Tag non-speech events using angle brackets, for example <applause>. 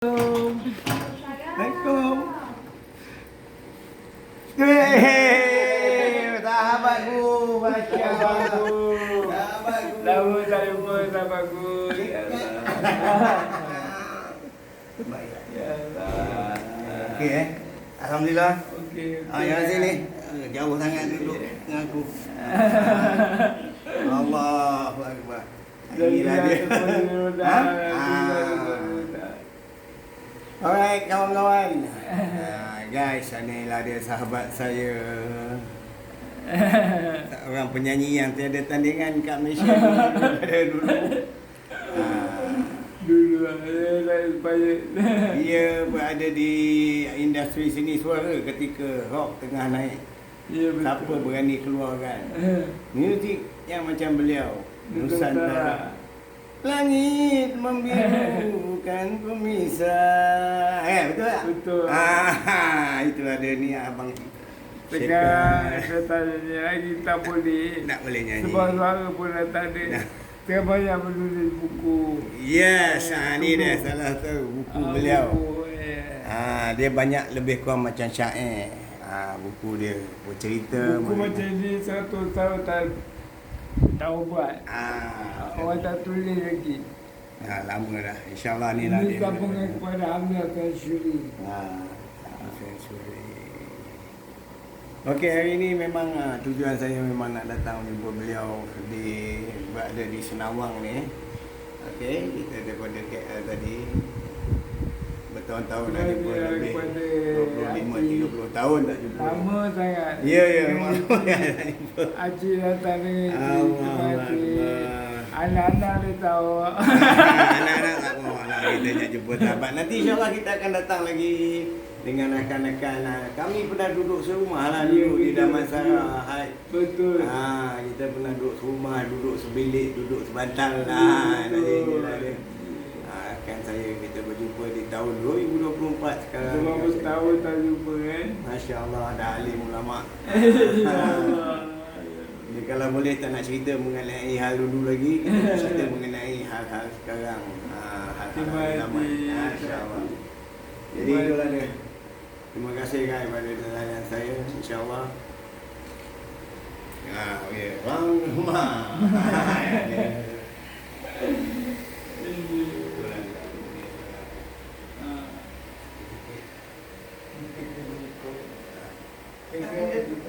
Assalamualaikum. Hei, sahabatku, masya Allah. Sahabatku. Lama tak jumpa sahabatku. Ya Allah. Baik. Ya Allah. Okey eh. Alhamdulillah. Okey. Ah, yang sini jauh sangat duduk dengan aku. Allahu akbar. Inilah dia. Ha? Alright, kawan-kawan. <laughs> Ah, guys, inilah dia sahabat saya. <laughs> Orang penyanyi yang tiada tandingan kat Malaysia daripada dulu. <laughs> Dulu supaya dia berada di industri seni suara ketika rock tengah naik. Ya Siapa betul. berani keluarkan muzik yang macam beliau Nusantara. Langit membirukan <laughs> pemisah Eh betul tak? Betul. ah, <laughs> Itu ada ni abang Tengah saya tanya lagi tak boleh. Tak boleh nyanyi Sebab suara pun dah tak ada. Nah. Tengah banyak menulis buku. Yes, ah, ni dia salah satu buku Ah, beliau Buku, ya. ah, Dia banyak lebih kurang macam syair ah, Buku dia bercerita Buku macam ni satu tahun tak tahu buat. ah, Orang tak tulis lagi. ah, Lama dah InsyaAllah ni lah Ini gabungan kepada Hamzah Kansyuri. Ha, saya suri. Okey, hari ini memang uh, tujuan saya memang nak datang jumpa beliau di berada di Senawang ni. Okey, kita daripada KL tadi bertahun-tahun dah jumpa lebih daripada 25 30 tahun tak jumpa. Lama sangat. Ya, ya. Haji datang. Akbar. Anak-anak dia tahu. Anak-anak tak mau lah kita nak jumpa sahabat. Nanti insyaAllah kita akan datang lagi dengan rakan-rakan. ah, Kami pernah duduk serumah lah Ya, dulu di Damansara. Hai. Betul. Ha, kita pernah duduk serumah, duduk sebilik, duduk sebantal lah. Betul. Dia. Ha, kan saya kita berjumpa di tahun 2024 sekarang. Tahun tak jumpa kan? Masya Allah, ada alim ulama. Ya Allah. Jadi kalau boleh tak nak cerita mengenai hal dulu lagi, kita cerita <laughs> mengenai hal-hal sekarang. Ha, hal-hal zaman. kasih. Masya Allah. Jadi Terima itulah kasih. dia. Terima kasih guys pada nelayan saya. InsyaAllah. Ya, okey. Bang rumah. <laughs> 嗯。